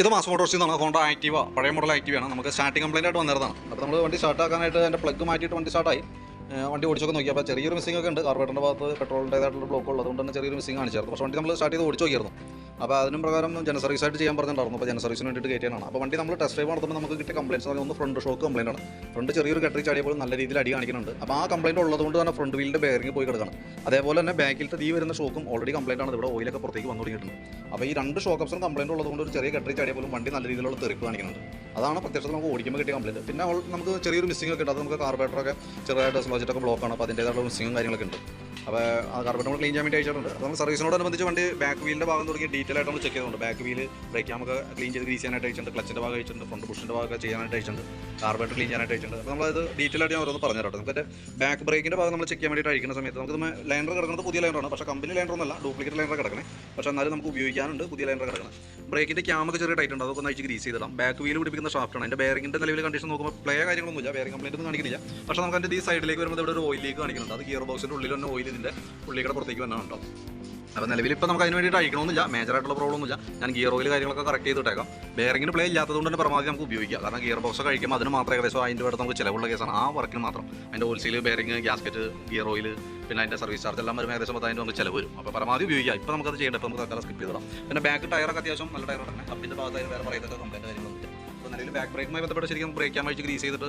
ഇത് മാസ് മോട്ടോർസിൽ നിന്നാണ് ഹോണ്ട ആക്റ്റീവ പഴയ മോഡൽ ആക്റ്റീവയാണ് നമുക്ക് സ്റ്റാർട്ടിംഗ് കംപ്ലൈന്റ് ആയിട്ട് വന്നിരുന്നതാണ്. അപ്പോൾ നമ്മൾ വണ്ടി സ്റ്റാർട്ട് ആക്കാനായിട്ട് അതിന്റെ പ്ലഗ് മാറ്റിയിട്ട് വണ്ടി സ്റ്റാർട്ടായി വണ്ടി ഓടിച്ചൊക്കെ നോക്കി. അപ്പോൾ ചെറിയൊരു മിസ്സിംഗ് ഒക്കെ ഉണ്ട്. കാർബേറ്ററിന്റെ ഭാഗത്ത് പെട്രോളിന്റേതായിട്ടുള്ള ബ്ലോക്ക് ഉള്ളത് അതുകൊണ്ട് തന്നെ ചെറിയൊരു മിസ്സിംഗ് കാണിച്ചായിരുന്നു. പക്ഷേ വണ്ടി നമ്മൾ സ്റ്റാർട്ട് ചെയ്ത് ഓടിച്ചു നോക്കിയായിരുന്നു. അപ്പോൾ അതിനും പ്രകാരം ജനസർവീസായിട്ട് ചെയ്യാൻ പറഞ്ഞിട്ടുണ്ടായിരുന്നു. അപ്പോൾ ജനസർവീസിന് വേണ്ടിയിട്ട് കയറ്റിയാണ് അപ്പോൾ വണ്ടി നമ്മൾ ടെസ്റ്റ് ഡ്രൈവ് നടത്തുമ്പോൾ നമുക്ക് കിട്ടിയ കംപ്ലയിൻസ് പറഞ്ഞാൽ ഒന്ന് ഫ്രണ്ട് ഷോക്ക് കംപ്ലയിന്റ് ആണ്. ഫ്രണ്ട് ചെറിയൊരു കട്ടറി ചാടിയപ്പോൾ നല്ല രീതിയിൽ അടി കാണിക്കുന്നുണ്ട്. അപ്പോൾ ആ കംപ്ലൈന്റ് ഉള്ളതുകൊണ്ട് തന്നെ ഫ്രണ്ട് വീലിന്റെ ബെയറിംഗ് പോയി കിടക്കണം. അതേപോലെ തന്നെ ബാക്കിലത്തെ തീ വരുന്ന ഷോക്കും ഓൾറെഡി കംപ്ലയിന്റ് ആണ്. ഇവിടെ ഓയിലൊക്കെ പുറത്തേക്ക് വന്നു തുടങ്ങിയിട്ടുണ്ട്. അപ്പോൾ ഈ രണ്ട് ഷോക്ക് അപ്സും കംപ്ലൈന്റ് ഉള്ളതുകൊണ്ട് ഒരു ചെറിയ കട്ടറി ചാടിയ പോലും വണ്ടി നല്ല രീതിയിലുള്ള തെറിപ്പ് കാണിക്കുന്നുണ്ട്. അതാണ് പ്രത്യക്ഷത്തിൽ നമുക്ക് ഓടിക്കുമ്പോൾ കിട്ടിയ കംപ്ലൈന്റ് പിന്നെ നമുക്ക് ചെറിയൊരു മിസ്സിംഗ് ഒക്കെ ഉണ്ട്. അത് നമുക്ക് കാർബേറ്ററൊക്കെ ചെറുതായിട്ട് സ്ലോജിറ്റൊക്കെ ബ്ലോക്കാണ് അപ്പോൾ അതിന്റേതായിട്ടുള്ള മിസ്സിങ്ങും കാര്യങ്ങളൊക്കെ ഉണ്ട്. അപ്പോൾ ആ കാർബൺ നമ്മൾ ക്ലീൻ ചെയ്യാൻ വേണ്ടി അയച്ചിട്ടുണ്ട്. നമ്മൾ നമ്മൾ സർവീസിനോടനുബന്ധിച്ച് വണ്ടി ബാക്ക് വീലിന്റെ ഭാഗം തുടങ്ങി ഡീറ്റെയിൽ ആയിട്ട് നമ്മൾ ചെക്ക് ചെയ്തിട്ടുണ്ട്. ബാക്ക് വീൽ ബ്രേക്ക് നമുക്ക് ക്ലീൻ ചെയ്ത് ഗ്രീസ് ചെയ്യാനായിട്ട് അയച്ചിട്ടുണ്ട്. ക്ലച്ചിന്റെ ഭാഗം അയച്ചിട്ടുണ്ട്. ഫ്രണ്ട് ബുഷിന്റെ ഭാഗമൊക്കെ ചെയ്യാനായിട്ട് അയച്ചിട്ടുണ്ട്. കാർബൺ ക്ലീൻ ചെയ്യാനായിട്ട് അയച്ചിട്ടുണ്ട്. അപ്പോൾ നമ്മളത് ഡീറ്റെയിൽ ആയിട്ട് ഞാൻ ഓരോന്ന് പറഞ്ഞു തരാം നമുക്ക് ബാക്ക് ബ്രേക്കിന്റെ ഭാഗം നമ്മൾ ചെക്ക് ചെയ്യാൻ വേണ്ടിയിട്ട് അയക്കുന്ന സമയത്ത് നമുക്ക് ലൈനർ കിടക്കുന്നത് പുതിയ ലൈനറാണ് പക്ഷേ കമ്പനി ലൈനർ ഒന്നല്ല ഡ്യൂപ്ലിക്കേറ്റ് ലൈനർ കിടക്കണേ. പക്ഷേ എന്നാലും നമുക്ക് ഉപയോഗിക്കാനുണ്ട് പുതിയ ലൈനർ കിടക്കണം. ബ്രേക്കിന്റെ ക്യാമൊക്കെ ചെറിയ ടൈറ്റ് ഉണ്ട്. അതൊക്കെ ഒന്ന് ഗ്രീസ് ചെയ്തിടാം. ബാക്ക് വീൽ പിടിപ്പിക്കുന്ന ഷാഫ്റ്റാണ് അതിന്റെ ബെയറിംഗിന്റെ നിലവിൽ കണ്ടീഷൻ നോക്കുമ്പോൾ പ്ലേ കാര്യങ്ങളൊന്നുമില്ല. ബെയറിംഗ് കംപ്ലൈന്റ് ഒന്നും കാണിക്കുന്നില്ല. പക്ഷേ നമുക്ക് അതിന്റെ ഈ സൈഡിലേക്ക് വരുമ്പോൾ ഇവിടെ ഒരു ഓയിലേക്ക് കാണിക്കുന്നുണ്ട്. അത് ഗിയർ ബോക്സിന്റെ ഉള്ളിൽ തന്നെ ഓയിൽ ഇതിന്റെ ഉള്ളിൽ പുറത്തേക്ക് വന്നാണ് ഉണ്ടോ അപ്പോൾ നിലവിൽ ഇപ്പോൾ നമുക്ക് അതിന് വേണ്ടിയിട്ട് അയക്കണമെന്നില്ല മേജറായിട്ടുള്ള പ്രോബ്ലം ഒന്നുമില്ല. ഞാൻ ഗിയർ ഓയിൽ കാര്യങ്ങളൊക്കെ കറക്റ്റ് ചെയ്തിട്ടേക്കാം. ബെയറിങ്ങിന് പ്ലേ ഇല്ലാത്തതുകൊണ്ട് തന്നെ പരമാവധി നമുക്ക് ഉപയോഗിക്കാം. കാരണം ഗിയർ ബോക്സ് കഴിക്കുമ്പോൾ അതിന് മാത്രം ഏകദേശം അതിന്റെ അടുത്ത് നമുക്ക് ചിലവുള്ള കേസാണ് ആ വർക്കിന് മാത്രം. അതിന്റെ wholesale bearing gasket gear oil പിന്നെ അതിന്റെ സർവീസ് ചാർജ് എല്ലാം വരും ഏകദേശം പത്തായിരം നമുക്ക് ചിലവ് വരും. അപ്പോൾ പരമാവധി ഉപയോഗിക്കാം. ഇപ്പോൾ നമുക്കത് ചെയ്യേണ്ട. ഇപ്പോൾ നമുക്ക് സ്കിപ്പ് ചെയ്തിടാം. പിന്നെ ബാക്ക് ടയറൊക്കെ അത്യാവശ്യം നല്ല ടയർ തന്നെ കപ്പിന്റെ ഭാഗത്തായി വേറെ പറയുന്നത് കംപ്ലൈന്റ് കാര്യങ്ങളൊന്നും അപ്പോൾ നിലവിൽ ബാക്ക് ബ്രേക്കുമായി ബന്ധപ്പെട്ട് ശരിക്കും ബ്രേക്ക് വഴിച്ച് ഗ്രീസ് ചെയ്തിട്ട്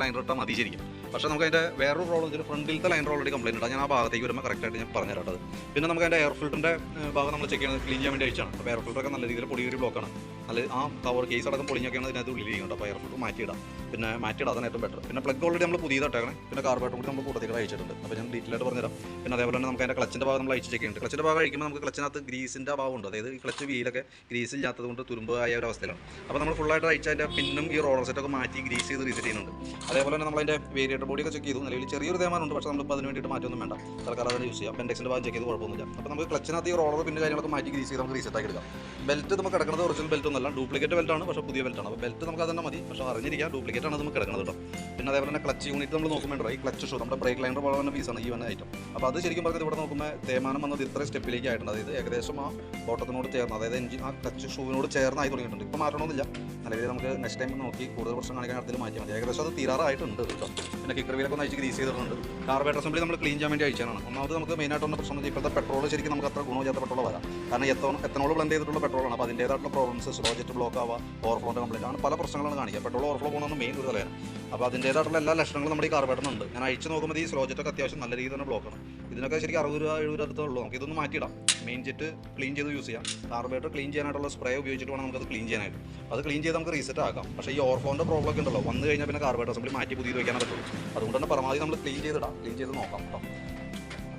ലൈൻ ഇട്ടാൽ മതി ശരിക്കും. പക്ഷേ നമുക്ക് അതിന്റെ വേറൊരു പ്രോബ്ലം ഇതിൽ ഫ്രണ്ടിലത്തെ ലൈൻ ഓൾറെഡി കംപ്ലൈന്റ് ഉണ്ട് ഞാൻ ആ ഭാഗത്തേക്ക് വരുമ്പോൾ കറക്റ്റായിട്ട് ഞാൻ പറഞ്ഞു തരാം പിന്നെ നമുക്ക് അതിന്റെ എയർ ഫിൽറ്ററിന്റെ ഭാഗം നമ്മൾ ചെക്ക് ചെയ്യുന്നത് ക്ലീൻ ചെയ്യാൻ വേണ്ടി അയച്ചാണ് അപ്പോൾ എയർ ഫിൽറ്ററൊക്കെ നല്ല രീതിയിൽ പൊടിയൊരു ബ്ലോക്കാണ് നല്ല ആ കവർ കേസ് അടക്കം പൊളിഞ്ഞൊക്കെയാണ് ഇതിനകത്ത് ഉള്ളിലിരിക്കുന്നത് അപ്പോൾ എയർ ഫിൽറ്റർ മാറ്റിയിടാം. പിന്നെ മാറ്റി അതാണ് ഏറ്റവും ബെറ്റർ പിന്നെ പ്ലഗ് ഓൾറെഡി നമ്മൾ പുതിയതായിട്ടാണ് പിന്നെ കാർബേറ്റർ കൂടി നമ്മൾ കൂട്ടത്തിൽ അയച്ചിട്ടുണ്ട്. അപ്പോൾ ഞാൻ ഡീറ്റെയിൽ ആയിട്ട് പറഞ്ഞുതരാം. പിന്നെ അതേപോലെ തന്നെ നമുക്ക് അതിന്റെ ക്ലച്ചിന്റെ ഭാഗം നമ്മൾ അയച്ച് ചെക്ക് ചെയ്യുന്നുണ്ട്. ക്ലച്ചിന്റെ ഭാഗം കഴിക്കുമ്പോൾ നമുക്ക് ക്ലച്ചിനകത്ത് ഗ്രീസിന്റെ അഭാവമുണ്ട് അതായത് ഈ ക്ലച്ച് വീലൊക്കെ ഗ്രീസില്ലാത്തത് കൊണ്ട് തുരുമ്പായ ഒരു അവസ്ഥയിലാണ്. അപ്പോൾ നമ്മൾ ഫുള്ളായിട്ട് അയച്ചതിന്റെ പിന്നും ഈ റോളർ സെറ്റൊക്കെ മാറ്റി ഗ്രീസ് ചെയ്ത് റീസെറ്റ് ചെയ്യുന്നുണ്ട്. അതേപോലെ തന്നെ നമ്മൾ അതിന്റെ വേരിയേറ്റർ ബോഡിയൊക്കെ ചെക്ക് ചെയ്തു. നിലവിൽ ചെറിയൊരു തേമാനുണ്ട് പക്ഷേ നമ്മളിപ്പോൾ അതിന് വേണ്ടിയിട്ട് മാറ്റൊന്നും വേണ്ട. തൽക്കാലം അതിന് യൂസ് ചെയ്യാം. പെൻഡെക്സിന്റെ ഭാഗം ചെക്ക് ചെയ്ത് കുഴപ്പമൊന്നുമില്ല. അപ്പോൾ നമുക്ക് ക്ലച്ചിനകത്ത് ഈ റോളർ പിന്നെ കാര്യങ്ങളൊക്കെ മാറ്റി ഗ്രീസ് ചെയ്ത് നമുക്ക് റീസെറ്റ് ആക്കി എടുക്കാം. ബെൽറ്റ് നമുക്ക് കിടക്കുന്നത് ഒറിജിനൽ ബെൽറ്റ് ഒന്നല്ല. ഡ്യൂപ്ലിക്കേറ്റ് ബെൽറ്റ് ആണ്. പക്ഷേ പുതിയ ബെൽറ്റ് ആണ്. അപ്പോൾ ബെൽറ്റ് നമുക്ക് അതന്നെ മതി. പക്ഷേ അറിഞ്ഞിരിക്കാം. ഡ്യൂപ്ലിക്കേറ്റ് ആണ് നമുക്ക് കിടക്കുന്നത് കേട്ടോ. പിന്നെ അതേപോലെ തന്നെ ക്ലച്ച് യൂണിറ്റ് നമ്മൾ നോക്കുമ്പോൾ ഈ ക്ലച്ച് ഷൂ നമ്മുടെ ബ്രേക്ക് ലൈനർ പോലെ തന്നെ പീസാണ് ഈ വന്ന ഐറ്റം അപ്പോൾ അത് ശരിക്കും പറഞ്ഞത് ഇവിടെ നോക്കുമ്പോൾ തേമാനം വന്നത് ഇത്രയും സ്റ്റെപ്പിലേക്ക് ആയിട്ടുണ്ട്. അതായത് ഏകദേശം ആ ബോട്ടത്തിനോട് ചേർന്ന് അതായത് എഞ്ചിൻ ആ ക്ലച്ച് ഷൂവിനോട് ചേർന്നായി തുടങ്ങിയിട്ടുണ്ട്. ഇപ്പോൾ മാറ്റണമെന്നില്ല നിലവിൽ നമുക്ക് നെക്സ്റ്റ് ടൈം നോക്കി കൂടുതൽ പ്രശ്നം കാണിക്കാൻ അടുത്തിൽ മാറ്റിയാൽ മതി. ഏകദേശം അത് തീരാറായിട്ടുണ്ട് കേട്ടോ. പിന്നെ കിക്കർ വീലൊക്കെ ഒന്ന് അയച്ച് ഗ്രീസ് ചെയ്തിട്ടുണ്ട്. കാർബേറ്റർ അസംബ്ലി നമ്മൾ ക്ലീൻ ചെയ്യാൻ വേണ്ടി അയച്ചാണ് ഒന്നാമത് നമുക്ക് മെയിനായിട്ട് വന്ന പ്രശ്നം ഇപ്പോഴത്തെ പെട്രോൾ ശരിക്കും നമുക്ക് അത്ര ഗുണമില്ലാത്ത പെട്രോൾ വരാം. കാരണം എത്തോ എത്തനോൾ ബ്ലെൻഡ് ചെയ്തിട്ടുള്ള പെട്രോളാണ് അപ്പോൾ അതിന്റേതായിട്ടുള്ള പ്രോബ്ലംസ് സ്ലോജറ്റ് ബ്ലോക്ക് ആവുക ഓവർഫ്ലോന്റെ കംപ്ലൈന്റ് അങ്ങനെ പല പ്രശ്നങ്ങളാണ് കാണിക്കുക. പെട്രോൾ ഓവർഫ്ലോ പോകുന്ന മെയിൻ ഒരു തലയാണ് അപ്പോൾ അതിന്റേതായിട്ടുള്ള എല്ലാ ലക്ഷണങ്ങളും നമ്മുടെ ഈ കാർബേറ്ററിനുണ്ട് ഞാൻ അഴിച്ച് നോക്കുമ്പോൾ ഈ സ്ലോജറ്റൊക്കെ അത്യാവശ്യം നല്ല രീതിയിൽ തന്നെ ബ്ലോക്കാണ് ഇതിനൊക്കെ ശരിക്കും അറുപത് രൂപ എഴുപത് അടുത്തേ ഉള്ളൂ. നമുക്ക് ഇതൊന്ന് മാറ്റിയിടാം. മെയിൻ ജെറ്റ് ക്ലീൻ ചെയ്ത് യൂസ് ചെയ്യാം. കാർബേറ്റർ ക്ലീൻ ചെയ്യാനായിട്ടുള്ള സ്പ്രേ ഉപയോഗിച്ചിട്ട് വേണം നമുക്കത് ക്ലീൻ ചെയ്യാനായിട്ട്. അത് ക്ലീൻ ചെയ്ത് നമുക്ക് റീസെറ്റ് ആക്കാം. പക്ഷേ ഈ ഓർഫോണിന്റെ പ്രോബ്ലം ഒക്കെ ഉണ്ടല്ലോ. വന്നു കഴിഞ്ഞാൽ പിന്നെ കാർബേറ്റർ അസംബ്ലി മാറ്റി പുതിയത് വയ്ക്കാനേ പറ്റുള്ളൂ. അതുകൊണ്ട് തന്നെ പരമാവധി നമ്മൾ ക്ലീൻ ചെയ്തിടാം ക്ലീൻ ചെയ്ത് നോക്കാം കേട്ടോ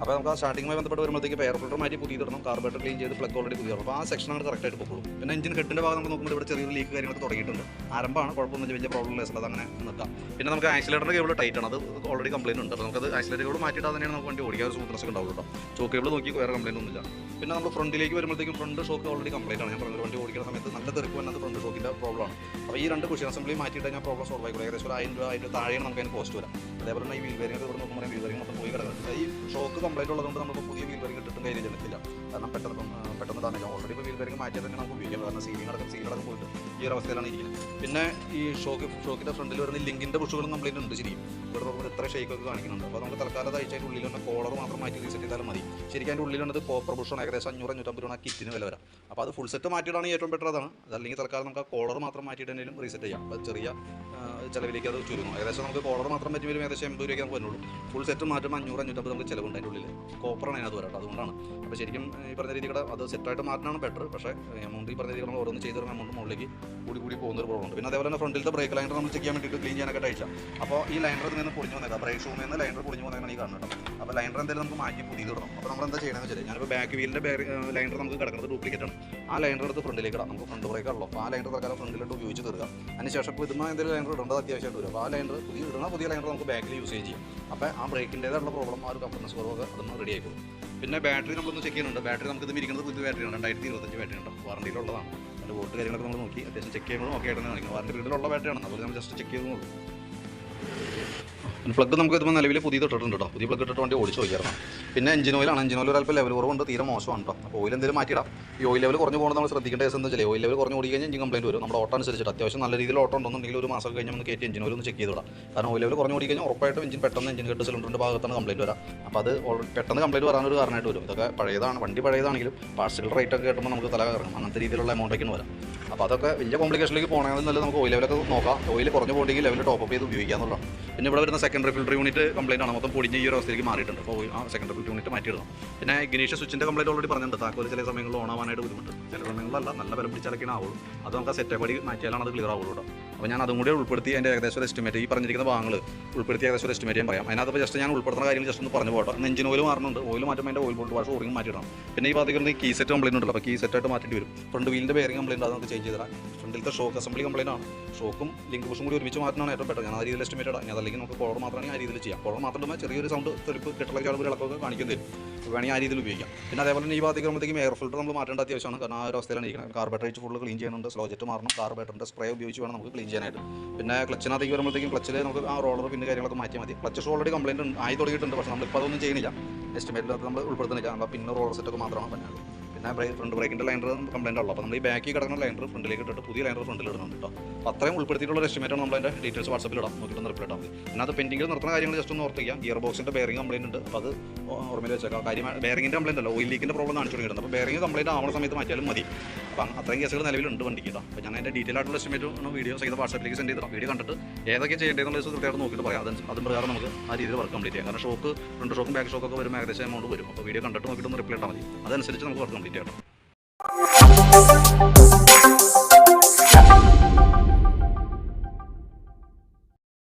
അപ്പോൾ നമുക്ക് ആ സ്റ്റാർട്ടിങ്ങുമായി ബന്ധപ്പെട്ട് വരുമ്പോഴത്തേക്ക് എയർ ഫിൽറ്റർ മാറ്റി പുതിയതിടണം കാർബേറ്റർ ക്ലീൻ ചെയ്ത് പ്ലഗ് ഓൾറെഡി പുതിയ അപ്പോൾ ആ സെക്ഷൻ ആണ് കറക്റ്റായിട്ട് പോകുള്ളൂ പിന്നെ എഞ്ചിൻ ഹെഡിന്റെ ഭാഗം നമ്മൾ നോക്കുമ്പോൾ ഇവിടെ ചെറിയൊരു ലീക്ക് കാര്യങ്ങളൊക്കെ തുടങ്ങിയിട്ടുണ്ട്. ആരംഭമാണ് കുഴപ്പമൊന്നും വലിയ പ്രോബ്ലം ലെസ് അത് അങ്ങനെ നിൽക്കാം പിന്നെ നമുക്ക് ആക്സിലേറ്ററിന്റെ കേബിൾ ടൈറ്റ് ആണ്. അത് ഓൾറെഡി കംപ്ലൈന്റ് ഉണ്ട്. അപ്പോൾ നമുക്കത് ആക്സിലേറ്റർ കേബിൾ മാറ്റിയിട്ട് തന്നെയാണ് നമുക്ക് വണ്ടി ഓടിക്കാൻ ഒരു ഒക്കെ ഉണ്ടാവുള്ളൂ കേട്ടോ. ചോക്ക് കേബിൾ നോക്കി വേറെ കംപ്ലൈന്റ് ഒന്നുമില്ല. പിന്നെ നമ്മൾ ഫ്രണ്ടിലേക്ക് വരുമ്പോഴത്തേക്കും ഫ്രണ്ട് ഷോക്ക് ഓൾറെഡി കംപ്ലൈന്റ് ആണ്. ഞാൻ പറഞ്ഞത് വണ്ടി ഓടിക്കുന്ന സമയത്ത് നല്ല തെറുക്ക് വന്നത് ഫ്രണ്ട് ഷോക്കിന്റെ പ്രോബ്ലം ആണ്. അപ്പോൾ ഈ രണ്ട് കുഷൻ അസംബ്ലി മാറ്റിയിട്ട് കഴിഞ്ഞാൽ പ്രോബ്ലം സോൾവ് ആയിക്കോളും. ഏകദേശം ഒരു ആയിരം രൂപ അതിന്റെ താഴെയാണ് നമുക്ക് അതിന് കോസ്റ്റ് വരാം. അതേപോലെ തന്നെ ഈ വീൽ ബെയറിംഗ് ഇവിടെ നോക്കുമ്പോൾ വീൽ കിടക്കുന്നത് ഈ ഷോക്ക് കംപ്ലൈന്റ് ഉള്ളതുകൊണ്ട് നമുക്ക് പുതിയ വീൽ ബെയറിംഗ് ഇട്ടിട്ടും കയ്യിൽ ചെന്നിട്ടില്ല കാരണം പെട്ടെന്ന് പെട്ടെന്ന് ഡാമേജ് ഓൾറെഡി ഇപ്പോൾ വീൽ ബെയറിംഗ് മാറ്റിയാൽ തന്നെ നമുക്ക് ഉപയോഗിക്കാം. കാരണം സീലിംഗ് അടക്കം പോയിട്ട് ഈ ഒരു അവസ്ഥയിലാണ് ഇരിക്കുന്നത്. പിന്നെ ഈ ഷോക്ക് ഷോക്കിന്റെ ഫ്രണ്ടിൽ വരുന്ന ലിങ്കിന്റെ ബുഷുകളും കംപ്ലൈന്റ് ഉണ്ട് ശരിക്കും. ഇവിടെ നോക്കുമ്പോൾ ഇത്ര ഷേക്കൊക്കെ കാണിക്കുന്നുണ്ട്. അപ്പോൾ നമുക്ക് തൽക്കാലം അത് അയച്ചതിന്റെ ഉള്ളിൽ തന്നെ കോളർ മാത്രം മാറ്റി റീസെറ്റ് ചെയ്താലും മതി. ശരിക്കും അതിന്റെ ഉള്ളിലുള്ളത് കോപ്പർ ബുഷാണ് ഏകദേശം അഞ്ഞൂറ് അഞ്ഞൂറ്റമ്പത് രൂപ കിറ്റിന് വില വരാം. അപ്പോൾ അത് ഫുൾ സെറ്റ് മാറ്റിയിട്ടാണ് ഏറ്റവും ബെറ്റർ അതാണ്. അതല്ലെങ്കിൽ തൽക്കാലം നമുക്ക് ആ കോളർ മാത്രം മാറ്റിയിട്ട് എന്തെങ്കിലും റീസെറ്റ് ചെയ്യാം. അപ്പോൾ ചെറിയ ചിലവിലേക്ക് അത് ചുരുങ്ങും. ഏകദേശം നമുക്ക് കോളർ മാത്രം പറ്റി വരും ഏകദേശം എൺപത് രൂപയ്ക്ക് നമുക്ക് വരുന്നുള്ളൂ ഫുൾ സെറ്റ് മാറ്റുമ്പോൾ അഞ്ഞൂറ് അഞ്ഞൂറ്റമ്പത് നമുക്ക് ചിലവുണ്ട് അതിന്റെ ഉള്ളിൽ കോപ്പറാണ് അതിനകത്ത് വരാട്ടോ അതുകൊണ്ടാണ്. അപ്പോൾ ശരിക്കും ഈ പറഞ്ഞ രീതിയുടെ അത് സെറ്റായിട്ട് മാറ്റാനാണ് ബെറ്റർ പക്ഷേ എമൗണ്ട് ഈ പറഞ്ഞ രീതിയിൽ നമ്മൾ ഓരോന്ന് ചെയ്ത് എമൗണ്ട് മുകളിലേക്ക് കൂടി കൂടി പോകുന്ന ഒരു പ്രോബ്ലം ഉണ്ട്. പിന്നെ അതേപോലെ തന്നെ ഫ്രണ്ടിലത്തെ ബ്രേക്ക് ലൈനർ നമ്മൾ ചെക്ക് ചെയ്യാൻ വേണ്ടിയിട്ട് ക്ലീൻ ചെയ്യാനൊക്കെ അയച്ചാൽ അപ്പോൾ ഈ ലൈനർ നിന്ന് പൊളിഞ്ഞു വന്നേക്കാം. ബ്രേക്ക് ഷൂമിൽ നിന്ന് ലൈനർ പൊളിഞ്ഞു വന്നേക്കാണ് ഈ കാണുന്നത് അപ്പോൾ ലൈനർ എന്തെങ്കിലും നമുക്ക് മാറ്റി പുതിയത് ഇടണം. അപ്പോൾ നമ്മൾ എന്താ ചെയ്യണമെന്ന് വെച്ചാൽ ഞാനിപ്പോൾ ബാക്ക് വീലിന്റെ ലൈനർ നമുക്ക് കിടക്കുന്നത് ഡ്യൂപ്ലിക്കേറ്റ് ആണ്. ആ ലൈനർ എടുത്ത് ഫ്രണ്ടിലേക്ക് ഇടാം. നമുക്ക് ഫ്രണ്ട് ബ്രേക്ക് ഉള്ളൂ അപ്പോൾ ആ ലൈനർ തൽക്കാലം ഫ്രണ്ടിലോട്ട് ഉപയോഗിച്ച് തീർക്കാം. അതിനുശേഷം ഇപ്പോൾ ഇതുമ്പോൾ എന്തെങ്കിലും ലൈനർ ഇടേണ്ടത് അത്യാവശ്യമായിട്ട് വരും. അപ്പോൾ ആ ലൈനർ പുതിയ ഇടുന്ന പുതിയ ലൈനർ നമുക്ക് ബാക്കിൽ യൂസ് ചെയ്യും. അപ്പോൾ ആ ബ്രേക്കിന്റേതായിട്ടുള്ള പ്രോബ്ലം ആ ഒരു കംപ്രസ് കുറവൊക്കെ അതൊന്ന് റെഡി ആയിക്കോളും പിന്നെ ബാറ്ററി നമ്മളൊന്ന് ചെക്ക് ചെയ്യുന്നുണ്ട്. ബാറ്ററി നമുക്ക് ഇത് ഇരിക്കുന്നത് പുതിയ ബാറ്ററിയാണ് രണ്ടായിരത്തി ഇരുപത്തഞ്ച് ബാറ്ററി ഉണ്ട് വാറണ്ടിയിലുള്ളതാണ് അതിന്റെ വോട്ട് കാര്യങ്ങളൊക്കെ നമ്മൾ നോക്കി. അത്യാവശ്യം ചെക്ക് ചെയ്യുമ്പോഴും ഓക്കെ ആയിട്ട് കാണിക്കും വാറണ്ടി ബാറ്ററി ബാറ്ററിയാണ് അപ്പോൾ നമ്മൾ ജസ്റ്റ് ചെക്ക് ചെയ്തു പ്ലഗ് നമുക്ക് എത്തുമ്പോൾ നിലവിൽ പുതിയത് ഇട്ടിട്ടുണ്ട് കേട്ടോ പുതിയ പ്ലഗ് ഇട്ടിട്ട് വണ്ടി ഓടിച്ച് നോക്കിയായിരുന്നു പിന്നെ എഞ്ചിൻ ഓയിലാണ് എഞ്ചിൻ ഓയിൽ ഒരല്പം ലെവൽ കുറവുണ്ട്. തീരെ മോശമാണ് കേട്ടോ അപ്പോൾ ഓയിൽ എന്തെങ്കിലും മാറ്റിയിടാം. ഈ ഓയിൽ ലെവൽ കുറഞ്ഞു പോകുന്നത് നമ്മൾ ശ്രദ്ധിക്കേണ്ട കേസ് എന്താ വെച്ചാൽ ഓയിൽ ലെവൽ കുറഞ്ഞു ഓടി കഴിഞ്ഞാൽ എഞ്ചിൻ കംപ്ലൈന്റ് വരും. നമ്മുടെ ഓട്ടോ അനുസരിച്ചിട്ട്. അത്യാവശ്യം നല്ല രീതിയിൽ ഓട്ടോ ഉണ്ടെന്നുണ്ടെങ്കിൽ ഒരു മാസം കഴിഞ്ഞാൽ നമുക്ക് കയറ്റി എഞ്ചിൻ ഓയിൽ ഒന്ന് ചെക്ക് ചെയ്ത് വിടാം കാരണം ഓയിൽ ലെവൽ കുറഞ്ഞു ഓടി കഴിഞ്ഞാൽ ഉറപ്പായിട്ടും എഞ്ചിൻ പെട്ടെന്ന് എഞ്ചിൻ കെട്ട് സിലിണ്ടറിന്റെ ഭാഗത്താണ് കംപ്ലൈന്റ് വരാം. അപ്പോൾ അത് പെട്ടെന്ന് കംപ്ലൈന്റ് വരാനൊരു കാരണമായിട്ട് വരും. ഇതൊക്കെ പഴയതാണ്. വണ്ടി പഴയതാണെങ്കിലും പാർസൽ റേറ്റ് ഒക്കെ കേട്ടുമ്പോൾ നമുക്ക് തല കറങ്ങും അങ്ങനത്തെ രീതിയിലുള്ള എമൗണ്ടൊക്കെയാണ് വരാം. അപ്പോൾ അതൊക്കെ വലിയ കോംപ്ലിക്കേഷനിലേക്ക് പോകണമെങ്കിൽ നല്ല നമുക്ക് ഓയിൽ ലെവലൊക്കെ നോക്കാം. ഓയിൽ കുറഞ്ഞു പോകണമെങ്കിൽ ലെവൽ ടോപ്പ് ചെയ്ത് ഉപയോഗിക്കാമെന്നുള്ളതാണ് പിന്നെ ഇവിടെ വരുന്ന സെക്കൻഡറി ഫിൽറ്റർ യൂണിറ്റ് കംപ്ലൈന്റ് ആണ്. മൊത്തം പൊടിഞ്ഞ് ഈ ഒരു അവസ്ഥയിലേക്ക് മാറിയിട്ടുണ്ട്. അപ്പോൾ ആ സെക്കൻഡറി ഫിൽറ്റർ യൂണിറ്റ് മാറ്റിയിടണം. പിന്നെ ഗിനീഷ് സ്വിച്ചിന്റെ കംപ്ലൈന്റ് ഓൾറെഡി പറഞ്ഞിട്ടുണ്ട്. താക്കോൽ ചില സമയങ്ങളിൽ ഓൺ ആവാനായിട്ട് ബുദ്ധിമുട്ട്. ചില സമയങ്ങളിലല്ല നല്ല ബലം പിടിച്ചാലൊക്കെയാണ് ആവുള്ളൂ. അത് നമുക്ക് ആ സെറ്റ് പടി മാറ്റിയാലാണ് അത് ക്ലിയർ ആവുള്ളൂ കേട്ടോ. അപ്പോൾ ഞാൻ അതും കൂടി ഉൾപ്പെടുത്തി അതിന്റെ ഏകദേശം എസ്റ്റിമേറ്റ് ഈ പറഞ്ഞിരിക്കുന്ന ഭാഗങ്ങൾ ഉൾപ്പെടുത്തി ഏകദേശം എസ്റ്റിമേറ്റ് ഞാൻ പറയാം. അതിനകത്ത് ജസ്റ്റ് ഞാൻ ഉൾപ്പെടുത്തുന്ന കാര്യങ്ങൾ ജസ്റ്റ് ഒന്ന് പറഞ്ഞു പോകട്ടെ. എഞ്ചിൻ ഓയിൽ മാറുന്നുണ്ട് ഓയിൽ മാറ്റുമ്പോൾ എന്റെ oil bolt wash O ring മാറ്റിയിടണം. പിന്നെ ഈ ഭാഗത്തേക്ക് കീ സെറ്റ് കംപ്ലൈന്റ് ഉണ്ടല്ലോ. അപ്പോൾ കീ സെറ്റായിട്ട് മാറ്റേണ്ടി വരും. ഫ്രണ്ട് വീലിന്റെ ബെയറിംഗ് കംപ്ലൈന്റ് അത് നമുക്ക് ചേഞ്ച് ചെയ്താൽ ഫ്രണ്ടിലത്തെ ഷോക്ക് അസംബ്ലി കംപ്ലൈന്റ് ആണ്. ഷോക്കും ലിങ്ക് പുഷും കൂടി ഒരുമിച്ച് മാറ്റാനാണ് ഏറ്റവും ബെറ്റർ ഞാൻ ആ രീതിയിൽ എസ്റ്റിമേറ്റ് ഇടാം. ഞാൻ അതല്ലെങ്കിൽ നമുക്ക് കോളർ മാത്രമാണെങ്കിൽ ആ രീതിയിൽ ചെയ്യാം. കോളർ മാത്രം ഇടുമ്പോൾ ചെറിയൊരു സൗണ്ട് തെളിപ്പ് കെട്ടുള്ള ഒരു ഇളക്കൊക്കെ കാണിക്കും തരും അപ്പോൾ വേണമെങ്കിൽ ആ രീതിയിൽ ഉപയോഗിക്കാം. പിന്നെ അതേപോലെ തന്നെ ഈ ഭാഗത്തേക്ക് എയർ ഫിൽറ്റർ നമ്മൾ മാറ്റേണ്ട അത്യാവശ്യമാണ്. കാരണം ആ ഒരു അവസ്ഥയിലാണ് ഇരിക്കുന്നത്. കാർബേറ്റർ ഫുള്ള് ക്ലീൻ ചെയ്യുന്നുണ്ട്. സ്ലോ ജെറ്റ് മാറണം. കാർബേറ്ററിന്റെ സ്പ്രേ ഉപയോഗിച്ച് വേണം നമുക്ക് ക്ലീൻ ചെയ്യാനായിട്ട്. പിന്നെ ക്ലച്ചിനകത്തേക്ക് വരുമ്പോഴത്തേക്കും ക്ലച്ചിൽ നമുക്ക് ആ റോളർ പിന്നെ കാര്യങ്ങളൊക്കെ മാറ്റി മതി. ക്ലച്ച് ഓൾറെഡി കംപ്ലൈന്റ് ആയി തുടങ്ങിയിട്ടുണ്ട്. പക്ഷേ നമ്മളിപ്പോൾ അതൊന്നും ചെയ്യുന്നില്ല. എസ്റ്റിമേറ്റിൽ നമ്മൾ ഉൾപ്പെടുത്തുന്നില്ല. നമ്മൾ പിന്നെ റോളർ സെറ്റൊക്കെ മാത്രമാണ് പറഞ്ഞത് പിന്നെ ബ്രേക്ക് ഫ്രണ്ട് ബ്രേക്കിന്റെ ലൈനർ കംപ്ലൈന്റ് ഉള്ളൂ. അപ്പോൾ നമ്മൾ ഈ ബാക്കിൽ കിടക്കുന്ന ലൈനർ ഫ്രണ്ടിലേക്ക് ഇട്ടിട്ട് പുതിയ ലൈനർ ഫ്രണ്ടിൽ ഇടുന്നുണ്ട് കേട്ടോ അപ്പോൾ അത്രയും ഉൾപ്പെടുത്തിയിട്ടുള്ള എസ്റ്റിമേറ്റാണ് നമ്മൾ അതിന്റെ ഡീറ്റെയിൽസ് വാട്സപ്പിൽ ഇടാം. നോക്കിയിട്ട് റിപ്ലൈ മതി. പിന്നെ അത് പെൻഡിങ്ങിൽ നിർത്തുന്ന കാര്യങ്ങൾ ജസ്റ്റ് ഒന്ന് ഓർത്തിക്കാം ഗിയർ ബോക്സിന്റെ ബെയറിംഗ് കംപ്ലൈന്റ് ഉണ്ട്. അപ്പോൾ അത് ഓർമ്മയിൽ വെച്ചേക്കാം. കാര്യം ബെയറിംഗിന്റെ കംപ്ലൈന്റ് അല്ല. ഓയിൽ ലീക്കിന്റെ പ്രോബ്ലം കാണിച്ചു തുടങ്ങിയിട്ടുണ്ട്. അപ്പോൾ ബെയറിംഗ് കംപ്ലൈന്റ് ആവുന്ന സമയത്ത് മാറ്റിയാലും മതി. അപ്പം അത്രയും കേസുകൾ നിലവിലുണ്ട് വണ്ടിക്ക് കേട്ടോ അപ്പോൾ ഞാൻ അതിന്റെ ഡീറ്റെയിൽ ആയിട്ടുള്ള എസ്റ്റിമേറ്റ് വീഡിയോ സഹിത വാട്സപ്പിലേക്ക് സെൻഡ് ചെയ്തോ വീഡിയോ കണ്ടിട്ട് ഏതൊക്കെ ചെയ്യേണ്ടതെന്നുള്ള ദിവസം കൃത്യമായിട്ട് നോക്കിയിട്ട് പറയാം. അത് അതും പ്രകാരം നമുക്ക് ആ രീതിയിൽ വർക്ക് കംപ്ലീറ്റ് ചെയ്യാം. കാരണം ഷോക്ക് ഫ്രണ്ട് ഷോക്കും ബാക്ക് ഷോക്കൊക്കെ വരുമ്പോൾ ഏകദേശം എമൗണ്ട് വരും. അപ്പോൾ വീഡിയോ കണ്ടിട്ട് നോക്കിയിട്ട് ഒന്ന് റിപ്ലൈ ഇട്ടാൽ മതി. അതനുസരിച്ച് നമുക്ക് വർക്ക് കംപ്ലീറ്റ് ചെയ്യാം